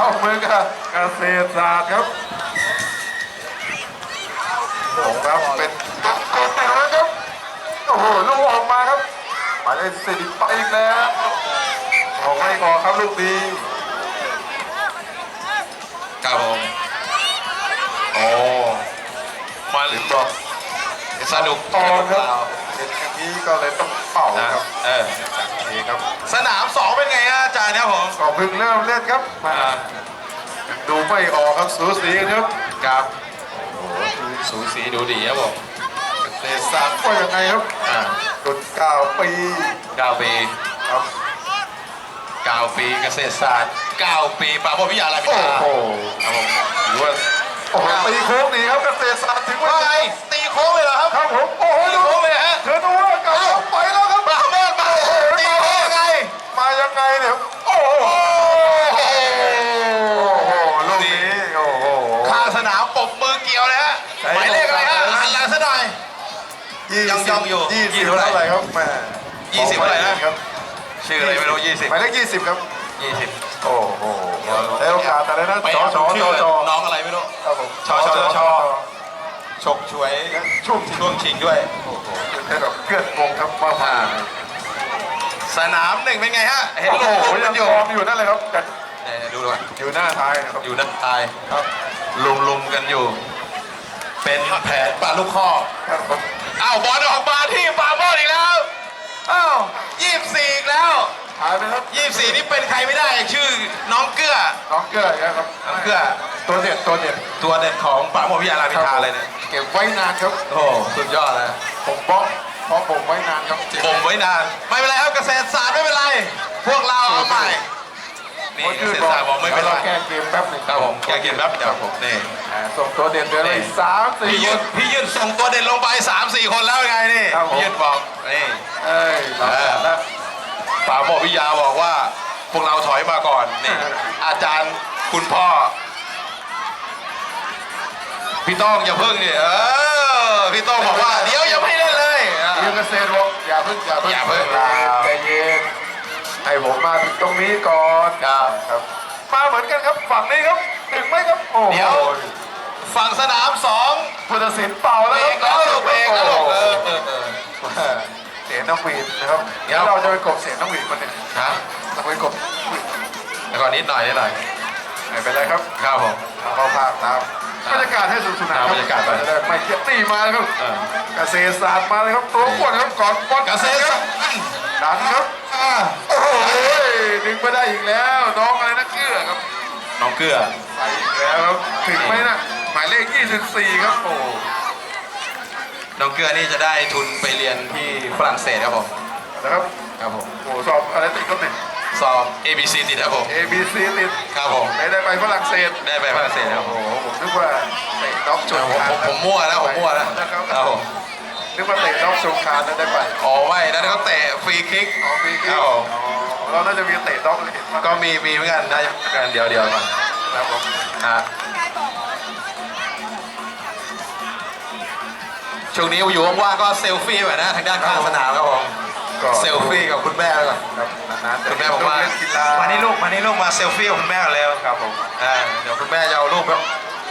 เข้ามือกับเกษตรศาสตร์ครับผมครับเป็นกดแต่แล้วครับ โอ้โหลูกออกมาครับหมายเลขสิบไปอีกแล้วออกไม่ก่อครับลูกดีครับผมโอ้มาสิบบอกสนุกตองเปครับล่าเห็นอย่างนี้ก็เลยต้องเป่านะครับ เออจากนี้ครับ สนามสองเป็ นไงฮะอาจารย์ครับผมก็เพิ่งเริ่มเล่นครับมาอ่าดูไม่ออกครับสูสีกันครับครับโอ้โหสูสีดูดีครับผมเกษตรศาสตร์ว่ายังไงครับอ่ากุดเก้าปีเก้าปีครับเก้าปีเกษตรศาสตร์เก้าปีปราโมทวิทยาลัยพิโอ้ธาโหครับผมถือว่าโอ้โหตีโค้งดีครับเกษตรศาสตร์ถึงว่าว่าไงตีโค้งเลยเหรอครับครับผมโอ้โหตีดูโค้งเลยฮะเธอดูว่ากลับเข้าไปแล้วครับปราโมทมาตีโค้งยังไงมายังไงเนี่ยโอ้โห โอ้โห โอ้โหลูกนี้โอ้โห ข้างสนามปมมือเกี่ยวเลยฮะ หมายเลขอะไรฮะหันหลังซะหน่อยยังยังอยู่ยี่ยี่สิสิบบเท่าเท่าไหไหร่ร่ครับแม่ยี่สิบเท่าไหร่นะ ครับชื่ออะไรไม่รู้ยี่สิบหมายเลขยี่สิบครับ ยี่สิบ โอ้โหได้โอกาสอะไรนะไปจอเอาจอชื่จออจอน้องอะไรไม่รู้ ครับผมชอชอชอชอ ฉกฉวยช่วงช่วงชิงด้วยโอ้โหเป็นแบบเกื้อนงงครับว่าผ่านสนามหนึ่งเป็นไงฮะ เห็นโอ้ลูกโหกัยังนอยู่ฟอร์มอยู่นั่นเลยครับแต่เนี่ยดูดูอยู่หน้าท้ายนะครับอยู่ด้านใต้ครับลุมลุมกันอยู่ เป็นแผนปลาลูกข้อครับผมอ้าวบอลออกมาที่ปาโมดอีกแล้วอ้าวยี่สิบสี่อีกแล้วหายไปครับยี่สิบสี่นี่เป็นใครไม่ได้ชื่อน้องเกื้อน้องเกลืออีกแล้วครับน้องเกื้อตัวเด็ดตัวเด็ดตัวเด็ดของปราโมทวิทยาลัยพิธาเลยเนี่ยเก็บไว้นานครับโอ้โหสุดยอดเลยผมบล็อกเพราะผมไว้นานครับเจ็บบ่มไว้นาน ไม่เป็นไรครับเกษตรศาสตร์ไม่เป็นไร พวกเราเอาใหม่ นี่โอ้ยเกษตรศาสตร์บอกไม่เป็นไรดี๋ยวาแก้เกมแป๊บหนึ่งครับผมแกกินแป๊บเดียวผมนี่อ่าส่งตัวเด่นเดือนเลยสามสี่พี่คยืนดพี่ยืดส่งตัวเด่นลงไป3 4คนแล้วไงนี่ครับผมพี่ยืดบอกนี่เอ้ยเราจัดแล้วป๋าโมพิยาบอกว่าพวกเราถอยมาก่อนนี่อาจารย์คุณพ่อ พี่ต้องอย่าเพิ่งเนี่ยเออพี่ต้องบอกว่าเดี๋ยวยังไม่เล่นเลยอะทีมเกษตรบอกอย่าเพิ่งอย่าเพิ่งอย่าเพิ่งใจเย็น ให้ผมมาถึงตรงนี้ก่อนครับ ครับมาเหมือนกันครับฝั่งนี้ครับถึงไหมครับโอ้โหเดี๋ยว ฝั่งสนามสองพุทธศิลป์เป่าเบแล้วรครับกแล้วลูกเบรกแล้วลูกเออเออเออ เสียงน้องหวีดนะครับเดี๋เดี๋ยยว วเราจะไปกบเสียงน้องหวีดมันเนี่ยฮะเราไปกบแล้วก็นิดหน่อยนิดหน่อยไม่เป็นไรครับครับผม เราภาพตามบรรยากาศให้สนุกสนานคบรรยากาศไปจะได้ไม่เกียรตีมาเลยครับเออ เกษตรศาสตร์มาเลยครับตัวอ้วนครับก่อนบอลเกษตรคศารัสบตร์ดันครับ อ่าโอ้โห ดึงไม่ได้อีกแล้ว น้องอะไรนะเกื้อครับน้องเกลือไปอีกแล้วครับถึงไหมนะหมายเลข 24 ครับโอ้น้องเกลือนี่จะได้ทุนไปเรียนที่ฝรั่งเศสครับผมนะครับครับผมโอ้สอบอะไรติดก็ติดสอบ ABC ติดครับผม A B C ติดครับผมไม่ได้ไปฝรั่งเศสได้ไปฝรั่งเศสครับผโอ้มโหผมนึกว่าเตะน็อกชผมนคานผมผมมั่วแล้วผมมั่วแล้วนะครับครับผมนึกว่าเตะน็อกชนคานแล้วได้ไปอ๋อไม่นั่นเขาเตะฟรีคิกอ๋อปีคกี้ รับผมอ๋อเราน่าจะมีเตะน็อกเลยเห็นมั้งก็มีมีเหมือนกันนะกันเดี๋ยวเดี๋ยวก่อนครับผมฮะช่วงนี้อยู่ว่างๆก็เซลฟี่หน่อยนะทางด้านข้างสนามครับผมก็เซลฟี่กับคุณแม่ก่อนครับนานๆจะคุณแม่บอกว่าเล่นกีฬามานี่ลูกมานี่ลูกมาเซลฟี่กับคุณแม่กันเร็วครับผมอ่าเดี๋ยวคุณแม่จะเอารูป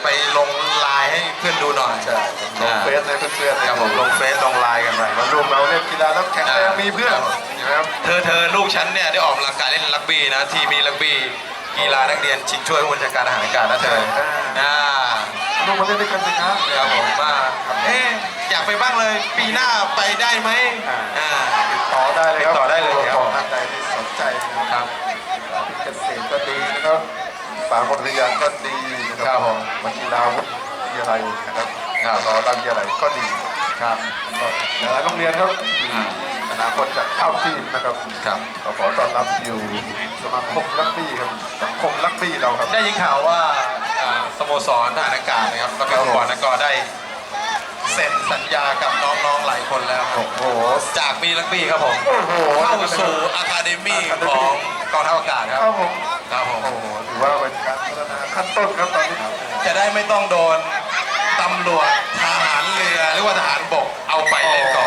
ไปลงไลน์ให้เพื่อนดูหน่อยใช่ลงเฟซในเพื่อนๆครับผมลงเฟซลงไลน์กันไปมารวมเราเล่นกีฬาแล้วแข็งแรงมีเพื่อนใช่ไหม ครับเธอเธอลูกฉันเนี่ยได้ออกกำลังกายเล่นรักบี้นะทีมีรักบี้กีฬานักเรียนชิงช่วยผู้บัญชาการทหารอากาศนะเธออ่าลูกมาเล่นด้วยกันสิครับ ครับผมว่าเอ๊ะอยากไปบ้างเลย ปีหน้าไปได้ไหมอ่าติดต่อได้เลยครับติดต่อได้เลยครับของท่านใดที่สนใจนะครับเกษตรก็ดีนะครับป่าหมดวิทยาก็ดีนะคครัรับบผมมากีฬาวุฒิอะไรนะครับครับรอดังอะไรก็ดีครับก็หลายโรงเรียนครับ อ่าอ นาคตจะเข้าทีมนะครับครับก็ขอต้อนรับอยู่สมาคมรักบี้ครับสังคมรักบี้เราครับ ได้ยินข่าวว่าอ่าสโมสรทหารอากาศนะครับแล้วก็ฟุตบอลนักก็ได้เซ็นสัญญากับน้องๆหลายคนแล้วครับโอ้โห จากบีลักบี้ครับผมโอ้โห เข้าสู่อะคาเดมี่ของกองทัพอากาศครับครับผมครับผม โอ้โหถือว่าเป็นการพัฒนาขั้นต้นครับตอนนี้ครับจะได้ไม่ต้องโดนตำรวจทหารเรือหรือว่าทหารบกเอาไปเล่นก่อน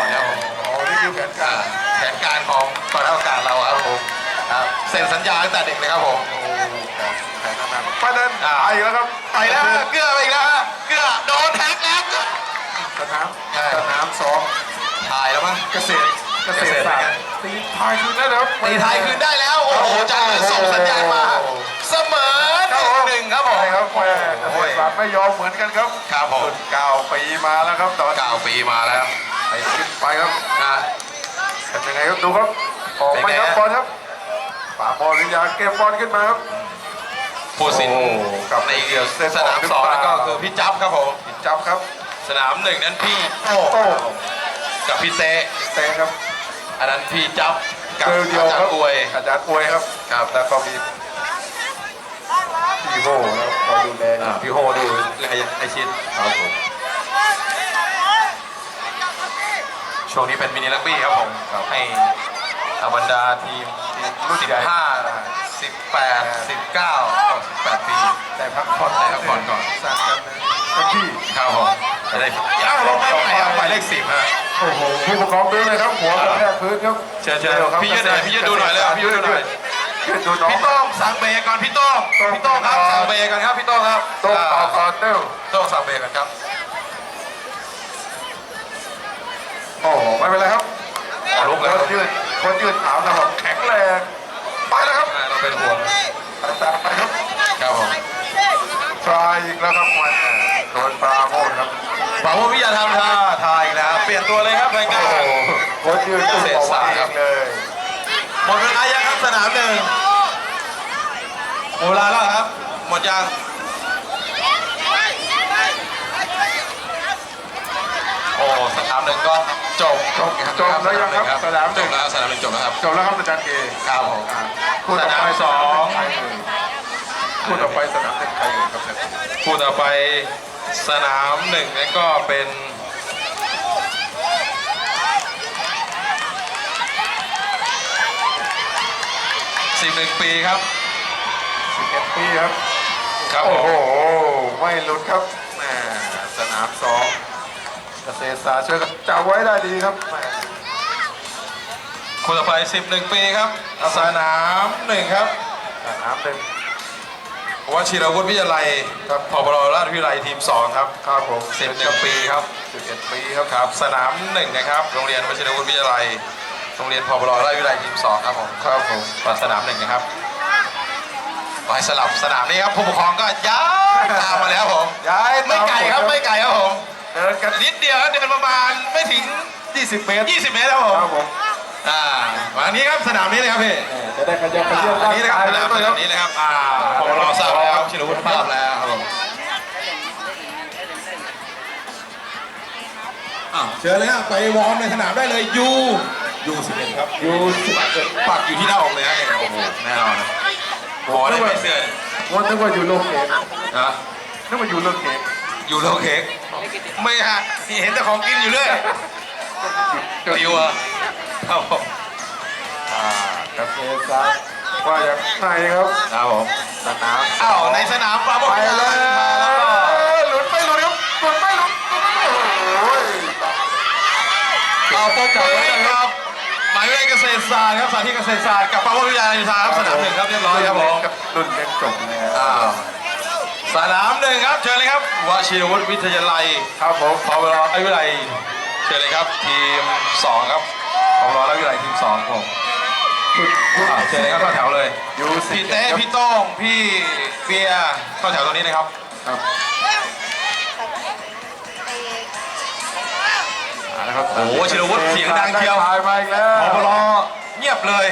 แผนกาอ่ารแผนการของกองทัพอากาศเราครับผมครับเซ็นสัญญาตั้งแต่เด็กเลยครับผมโอ้ครับแผนอนาคตอ่าไปอีกแล้วครับไปแล้วฮะเกือไปอีกแล้วฮะเกือโดนแท็กแล้วสนามใช่สนามสองถ่ายแล้วมั้งเกษตรเกษตรศาสตร์ตีทายคืนได้แล้วครับตีไทยคืนได้แล้ว โอ้โหจันทร์ส่งสัญญาณมาเสมอหนึ่งหนึ่งครับผมใช่ครับแม่เกษโอ้ตยรศาสตร์ไม่ยอมเหมือนกันครับครับผมเก้าปีมาแล้วครับตอนเก้าปีมาแล้วไปขึ้นไปครับนะเป็น ยังไงครับดูครับออกไปครับเป็นไงฮะบอลครับป่าบอลวิญญาเก็บบอลขึ้นมาครับผู้สินโอ้ครับในเดียวสนามสองนั่นก็คือพี่จับครับผมจับครับ สนามหนึ่งนั้นพี่โต้โต้กับพี่เต้เตะครับ อันนั้นพี่จับกับเจอเดียวอาจารครับย์อวยอาจารย์อวยครับครับแล้วก็มีพี่โบครับคอยดูแลอ่าพี่โฮดูไอไอชิดครับผม ช่วงนี้เป็นมินิลักบี้ครับผมให้บรรดาทีมรุ่น15 18 19ก็18ปีแต่พักผ่อนได้พักผ่อนก่อนสร้างกันเต็มที่ครับผมจะได้อ้าวลงไปไหนครับหมายเลขสิบฮะโอ้โหผู้ปกครองดูเลยครับหัวกระแทกพื้นครับเชิญเชิญร็วครับพี่ยืดหน่อยพี่ยืดดูหน่อยเลยพี่ยืดดูหน่อยยืดดูน้องพี่โต้งสั่งเบรกก่อนพี่โต้งพี่โต้งครับสั่งเบรกก่อนครับพี่โต้งครับโต้งต่อก่อนเต้าโต้งสั่งเบรกก่อนครับ โอ้โหไม่เป็นไรครับเอาลุกคแล้วนยืดคนยืดขาวนะบอกแข็งแรงไปแล้วครับเราเป็นห่วงไปตามไปครับครับผมทรายอีกแล้วครับมันโดนปลาโมดครับหวังว่าวิทยาธรรมท่าทายอีกแล้วเปลี่ยนตัวเลยครับแบงค์โอ้ก้าโหคนยืดตุ้มออกมาเองเลยหมดเวลายังครับสนามหนึ่งหมดเวลาแล้วครับ หมดยังโอ้ สนามหนึ่งก็จบจบจบแล้วยังครับสนามหจนึ่บงแล้วสนามหนึ่งจบแล้วครับจบแล้วครับอาจารย์เกครับผม คู่ต่อไปสนามสองใครเอ่ยคู่ต่อไปสนามหนึ่งใครเอ่ยครับเนี่ยคู่ต่อไปสนามหนึ่งนี่ก็เป็นสิบหนึ่งปีครับ11ปีครับ ครับผโอ้มโห ไม่หลุดครับแหมสนามสอง เกษตรศาสตร์ช่วยกันจับไว้ได้ดีครับแหมคู่ต่อไปสิบหนึ่งปีครับสนามหนึ่งครับสนามหนึ่งวชิรวุฒิวิทยาลัยครับ พบรราชวิทยาลัยทีมสองครับ ครับผมสิบหนึ่งปีครับ 11 ปีครับครับ สนามหนึ่งนะครับ โรงเรียนวชิรวุฒิวิทยาลัย โรงเรียนพบรราชวิทยาลัยทีมสองครับผมครับผมปัดสนามหนึ่งนะครับไปสลับสนามนี้ครับผู้ปกครองก็ย้ายตามมาแล้วผมย้ายไม่ไกลครับ ไม่ไกลครับผม เดินกันนิดเดียวครับเดินประมาณไม่ถึง 20 เมตร 20 เมตรครับผมครับผมอ่ามาอันนี้ครับสนามนี้เลยครับพี่จะได้ขยับขยื่นอันร่างนี้นะครับกายสแล้นาวมด้วยสครันาบมนี้นะครับอ่าพบรทราบแล้วชิรวุฒิทราบแล้วครับผมอะเชิญเลยฮะไปวอร์มในสนามได้เลยยูยูสิบเอ็ดครับอยู่ปักอยู่ที่หน้าอกเลยฮะเนี่ยโอ้โหแน่นอนนะหมอได้ไม่เสื้อเนี่ยวันนึกว่าอยู่โลกเกมนะ นึกว่าอยู่โลกเกมอยู่โลเค้ก ไม่ฮะนี่เห็นแต่ของกินอยู่เรื่อยติวอะครับผมอ่าเกษตรศาสตร์ว่าอย่างไรครับครับผมสนามอ้าวในสนามปลาโมไปกแล้วมาแล้วก็หลุดไม่หลุดครับหลุดไม่หลุดโอ้ยเอาปมมือให้ครับหมายเลขเกษตรศาสตร์ครับสาธิตเกษตรศาสตร์กับปลาโมกวิทยาลัยครับสนามหนึ่งครับเรียบร้อยครับผมรุ่นเล็กจบแล้วอ้าว สนามหนึ่งครับเชิญเลยครับวชิรวุฒิวิทยาลัยครับผมพอเวลาไอ้วิไลเชิญเลยครับ ทีมสองครับพอเวลาแล้ววิไลทีมสองผมรุ่นรุ่นอ่าเชิญเลยครับเข้าแถวเลยยูสิพี่เต้พี่โต้งพี่เบียร์เข้าแถวตรงนี้นะครับครับอ่านะครับโอ้โหชิรวุฒิเสียงดังเชียวได้ทายมาอีกแล้ว พอเวลาเงียบเลย